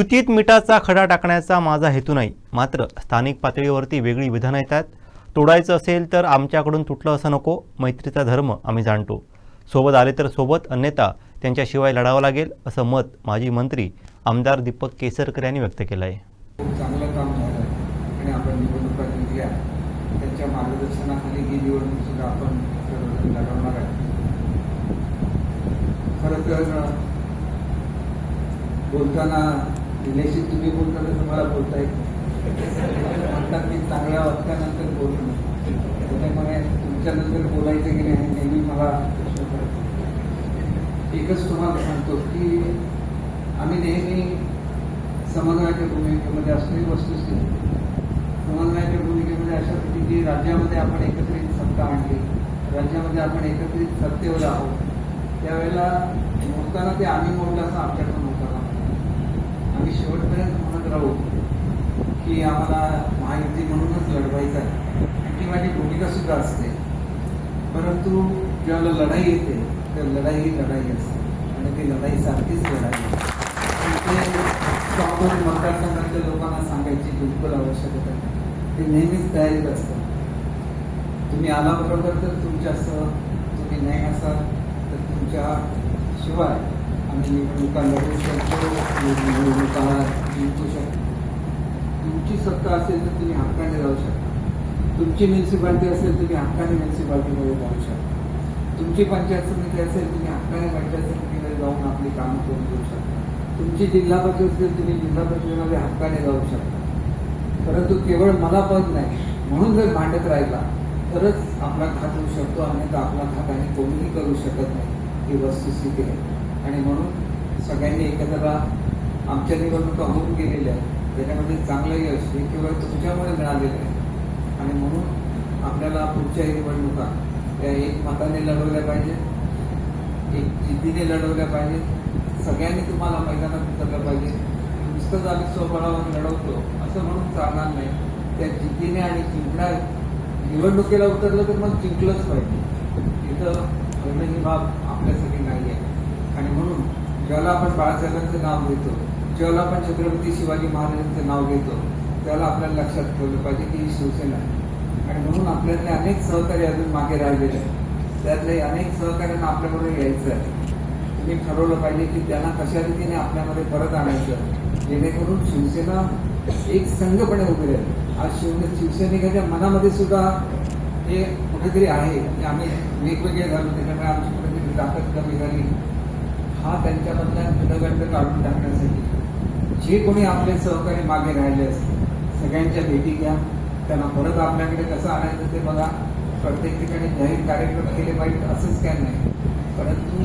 युतीत मिठाचा खडा टाकण्याचा माझा हेतू नाही. मात्र स्थानिक पातळीवरती वेगळी विधानं येतात. तोडायचं असेल तर आमच्याकडून तुटलं असं नको. मैत्रीचा धर्म आम्ही जाणतो. सोबत आले तर सोबत अन्यथा त्यांच्याशिवाय लढावं लागेल असं मत माजी मंत्री आमदार दीपक केसरकर यांनी व्यक्त केलं आहे चांगलं काम झालं आणि आपण निवडणुका जिंकल्या. त्यांच्या मार्गदर्शनाखाली ही निवडणूक सुद्धा आपण सर्वजण लढवणार आहे. खरं तर बोलताना दिलेशी तुम्ही बोलताना तुम्हाला बोलता येत म्हणतात की चांगल्या वाक्यानंतर बोलू. त्याच्यामुळे तुमच्यानंतर बोलायचं की नाही नेहमी मला प्रश्न पडतो एकच तुम्हाला सांगतो की आम्ही नेहमी समन्वयाच्या भूमिकेमध्ये असलेली वस्तुस्थिती समन्वयाच्या भूमिकेमध्ये अशा होती की राज्यामध्ये आपण एकत्रित सत्ता आणली. राज्यामध्ये आपण एकत्रित सत्तेवर आहोत. त्यावेळेला मोडताना ते आम्ही मोडलं असं आमच्याकडून होताना आम्ही शेवटपर्यंत म्हणत राहू की आम्हाला महायुती म्हणूनच लढवायचं आहे. ती माझी भूमिका सुद्धा असते. परंतु ज्यावेळेला लढाई येते तर लढाई ही लढाई असते. आणि ती लढाई सारखीच लढाई आहे. ते मतदारसंघातल्या लोकांना सांगायची बिलकुल आवश्यकता नाही. ते नेहमीच तयारीत असतात. तुम्ही आल्याबरोबर तर तुमच्यासह तुम्ही नाही असाल तर तुमच्या शिवाय आम्ही निवडणुका लढू शकतो. निवडणुका जिंकू शकतो. तुमची सत्ता असेल तर तुम्ही हक्काने जाऊ शकता. तुमची म्युन्सिपाल्टी असेल तुम्ही हक्काने म्युन्सिपाल्टीमध्ये जाऊ शकता. तुमची पंचायत समिती असेल तुम्ही हक्काने पंचायत समितीमध्ये जाऊन आपली कामं करून घेऊ शकता. तुमची जिल्हा परिषद असेल तुम्ही जिल्हा परिषदेमध्ये हक्काने जाऊ शकता. परंतु केवळ मला पद नाही म्हणून जर भांडत राहिला तरच आपला घात होऊ शकतो तर आपला घात आणि कोणीही करू शकत नाही. ही वस्तुस्थिती आहे. आणि म्हणून सगळ्यांनी एकत्र आमच्या निवडणुका होऊन गेलेल्या आहेत. त्याच्यामध्ये चांगलं यश हे केवळ तुमच्यामुळे मिळालेलं आहे. आणि म्हणून आपल्याला पुढच्याही निवडणुका त्या एक मताने लढवल्या पाहिजे एक जिद्दीने लढवल्या पाहिजे. सगळ्यांनी तुम्हाला मैदानात उतरलं पाहिजे. नुसतंच आम्ही स्वबळावर लढवतो असं म्हणून चालणार नाही. त्या जिद्दीने आणि जिंकणार निवडणुकीला उतरलं तर मग जिंकलंच पाहिजे. तिथं करणं ही बाब आपल्यासाठी नाही आहे आणि म्हणून ज्याला आपण बाळासाहेबांचं नाव घेतो ज्याला आपण छत्रपती शिवाजी महाराजांचं नाव घेतो त्याला आपल्याला लक्षात ठेवलं पाहिजे की ही शिवसेना आहे. आणि म्हणून आपल्यातले अनेक सहकारी अजून मागे राहिलेले आहेत. त्यातले अनेक सहकार्यांना आपल्याबरोबर यायचं आहे. तुम्ही ठरवलं पाहिजे की त्यांना कशा रीतीने आपल्यामध्ये परत आणायचं जेणेकरून शिवसेना एक संघपणे उभी राहील. आज शिव शिवसैनिकाच्या मनामध्ये सुद्धा हे कुठेतरी आहे की आम्ही वेगवेगळे झालो त्याच्यामुळे आमची कुठेतरी ताकद कमी झाली. हा त्यांच्यामधला खडगंड काढून टाकण्यासाठी जे कोणी आपले सहकारी मागे राहिले असतील सगळ्यांच्या भेटी घ्या. त्यांना परत आपल्याकडे कसं आणायचं ते बघा. प्रत्येक ठिकाणी जाहीर कार्यक्रम केले पाहिजे असंच काय नाही. परंतु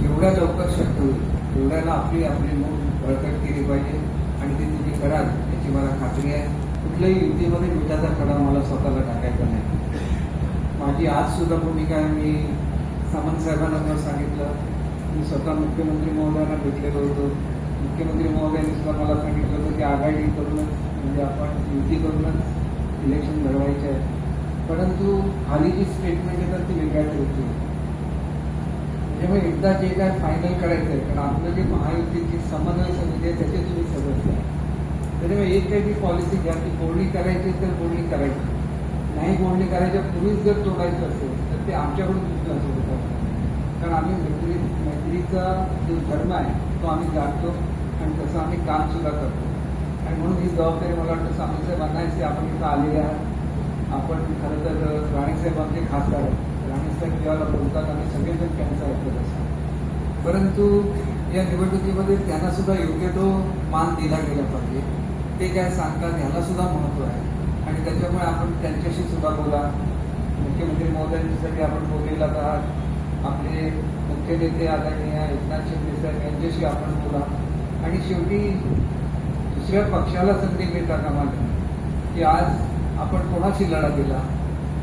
जेवढ्या लवकर शक्य होईल तेवढ्याला आपली आपली मूळ बळकट केली पाहिजे. आणि ते तुम्ही कराल याची मला खात्री आहे. कुठल्याही युतीमध्ये मिठाचा खडा मला स्वतःला टाकायचा नाही. माझी आज सुद्धा भूमिका आहे. मी सामंत साहेबांना सांगितलं मी स्वतः मुख्यमंत्री महोदयांना भेटलेलो होतो. मुख्यमंत्री महोदयांनी सुद्धा मला सांगितलं होतं की आघाडी करूनच म्हणजे आपण युती करूनच इलेक्शन लढवायचे आहे परंतु आली जी स्टेटमेंट येतात ती वेगळ्या होती त्याच्यामुळे एकदा जे काय फायनल करायचं आहे कारण आपलं जे महायुतीची समन्वय समिती आहे त्याचे तुम्ही सदस्य आहे. त्याच्यामुळे एक काही पॉलिसी घ्या की बोलणी करायची तर बोलणी करायची. नाही बोलणी करायच्या पूर्वीच जर तोडायचं असेल तर ते आमच्याकडून दुसरं असं होतं. आम्ही मैत्री मैत्रीचा जो धर्म आहे तो आम्ही जाणतो आणि तसं आम्ही काम सुद्धा करतो. आणि म्हणून ही जबाबदारी मला वाटतं स्वामी आहे की आपण इथं आलेले आहात. आपण खरं तर राणेसाहेब आमचे खासदार आहेत. राणेसाहेब जेव्हा बोलतात आम्ही सगळेजण त्यांचा ऐकत असतो परंतु या निवडणुकीमध्ये त्यांना सुद्धा योग्य तो मान दिला गेला पाहिजे. ते काय सांगतात ह्याला सुद्धा महत्त्व आहे. आणि त्याच्यामुळे आपण त्यांच्याशी सुद्धा बोला. मुख्यमंत्री महोदयांच्यासाठी आपण बोललेला आहात. आपले मुख्य नेते आदरणीय एकनाथ शिंदे साहेब यांच्याशी आपण बोला. आणि शेवटी दुसऱ्या पक्षाला संधी मिळता कामा नये की आज आपण कोणाशी लढा दिला?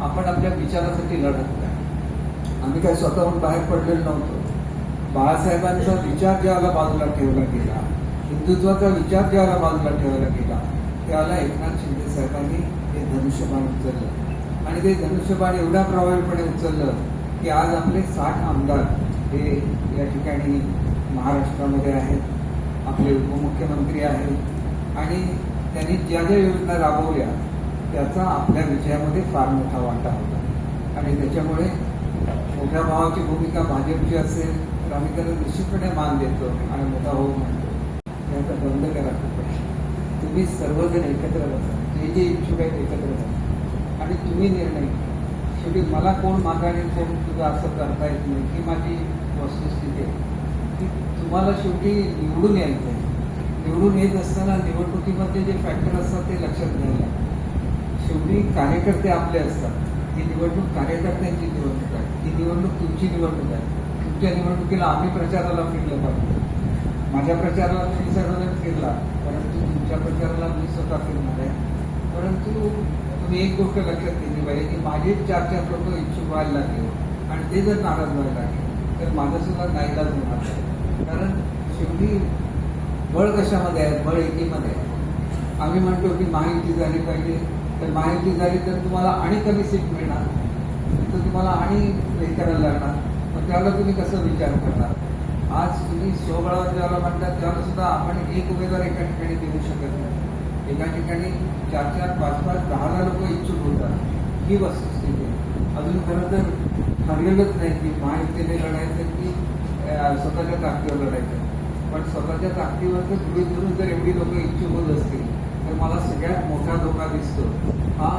आपण आपल्या विचारासाठी लढत नाही. आम्ही काय स्वतःहून बाहेर पडलेलो नव्हतो. बाळासाहेबांचा विचार ज्याला बाजूला ठेवला गेला हिंदुत्वाचा विचार ज्याला बाजूला ठेवला गेला त्याला एकनाथ शिंदे साहेबांनी हे धनुष्यबाण उचललं. आणि ते धनुष्यबाण एवढ्या प्रभावीपणे उचललं की आज आपले साठ आमदार हे या ठिकाणी महाराष्ट्रामध्ये आहेत. आपले उपमुख्यमंत्री आहेत. आणि त्यांनी ज्या ज्या योजना राबवल्या त्याचा आपल्या विजयामध्ये फार मोठा वाटा होता. आणि त्याच्यामुळे मोठ्या भावाची भूमिका भाजपची असेल तर आम्ही त्याला निश्चितपणे मान देतो आणि मोठा भाऊ म्हणतो. त्याचा बंद करा तुम्ही सर्वजण एकत्र बसा. जे जे इच्छुक आहेत एकत्र बसा. आणि तुम्ही निर्णय घ्या. शेवटी मला कोण मागाने कोण तुझं असं करता येत नाही ही माझी वस्तुस्थिती आहे. की तुम्हाला शेवटी निवडून यायचं आहे निवडून येत असताना निवडणुकीमध्ये जे फॅक्टर असतात ते लक्षात घ्यायला शेवटी कार्यकर्ते आपले असतात. ही निवडणूक कार्यकर्त्यांची निवडणूक आहे. ही निवडणूक तुमची निवडणूक आहे. तुमच्या निवडणुकीला आम्ही प्रचाराला फिरलं पाहिजे माझ्या प्रचाराला तुम्ही सर्वजण फिरला परंतु तुमच्या प्रचाराला मी स्वतः फिरणार आहे. परंतु तुम्ही एक गोष्ट लक्षात घेतली पाहिजे की माझे चार चार लोक इच्छुक व्हायला लागले आणि ते जर नाराज व्हायला लागले तर माझं सुद्धा नाईलाज होणार कारण शेवटी बळ कशामध्ये आहे? बळ एकीमध्ये आहे. आम्ही म्हणतो की महायुती झाली पाहिजे. तर महायुती झाली तर तुम्हाला आणि कमी सीट मिळणार. तर तुम्हाला आणि हे करायला लागणार. मग त्याला तुम्ही कसं विचार करणार? आज तुम्ही स्वबळा ज्याला म्हणतात त्याला सुद्धा आपण एक उमेदवार एका ठिकाणी देऊ शकत नाही. एका ठिकाणी चार चार पाच पाच दहा लोक इच्छुक होतात. ही वस्तुस्थिती आहे. अजून खरं तर ठरलेलंच नाही की महायुतीने लढायचं की स्वतःच्या ताकदीवर लढायचं. पण स्वतःच्या ताकदीवर जर गृहीत धरून जर एवढी लोक इच्छुक होत असतील तर मला सगळ्यात मोठा धोका दिसतो. हा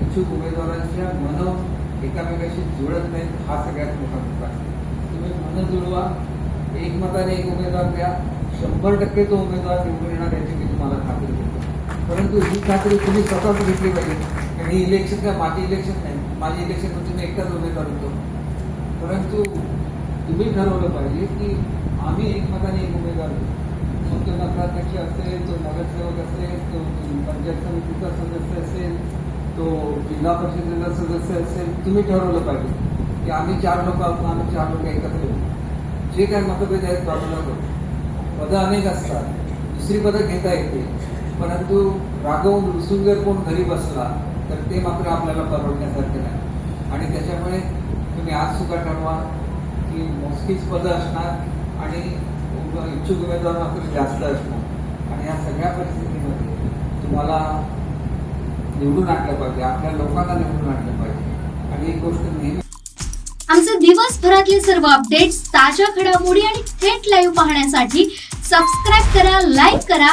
इच्छुक उमेदवारांच्या मन एकामेकाशी जुळत नाहीत हा सगळ्यात मोठा धोका आहे. तुम्ही मन जुळवा एकमताने एक उमेदवार द्या शंभर टक्के तो उमेदवार निवडून येणार याची मी तुम्हाला खात्री देतो. परंतु ही खात्री तुम्ही स्वतःच घेतली पाहिजे. आणि इलेक्शन काय माझे इलेक्शन नाही. माझी इलेक्शन म्हणजे मी एकटाच उमेदवार होतो. परंतु तुम्ही ठरवलं पाहिजे की आम्ही एकमताने एक उमेदवार होतो मग तो नगराध्यक्ष असेल तो नगरसेवक असेल तो पंचायत समितीचा सदस्य असेल तो जिल्हा परिषदेचा सदस्य असेल तुम्ही ठरवलं पाहिजे की आम्ही चार लोक आहोत आम्ही चार लोक एकत्र येऊ जे काय मतभेद आहेत बाजूला करू पदं अनेक असतात. दुसरी पदं घेता येते परंतु रागवून रुसून जर कोण घरी बसला तर ते मात्र आपल्याला परवडण्यासारखे नाही. आणि त्याच्यामुळे तुम्ही आज सुद्धा ठरवा की मोजकीच पदं असणार आणि इच्छुक उमेदवार मात्र जास्त असणार. आणि या सगळ्या परिस्थितीमध्ये तुम्हाला निवडून आणलं पाहिजे आपल्या लोकांना निवडून आणलं पाहिजे. आणि एक गोष्ट नेहमी आमचे दिवसभरातले सर्व अपडेट्स ताज्या घडामोडी आणि थेट लाईव्ह पाहण्यासाठी सबस्क्राईब करा लाईक करा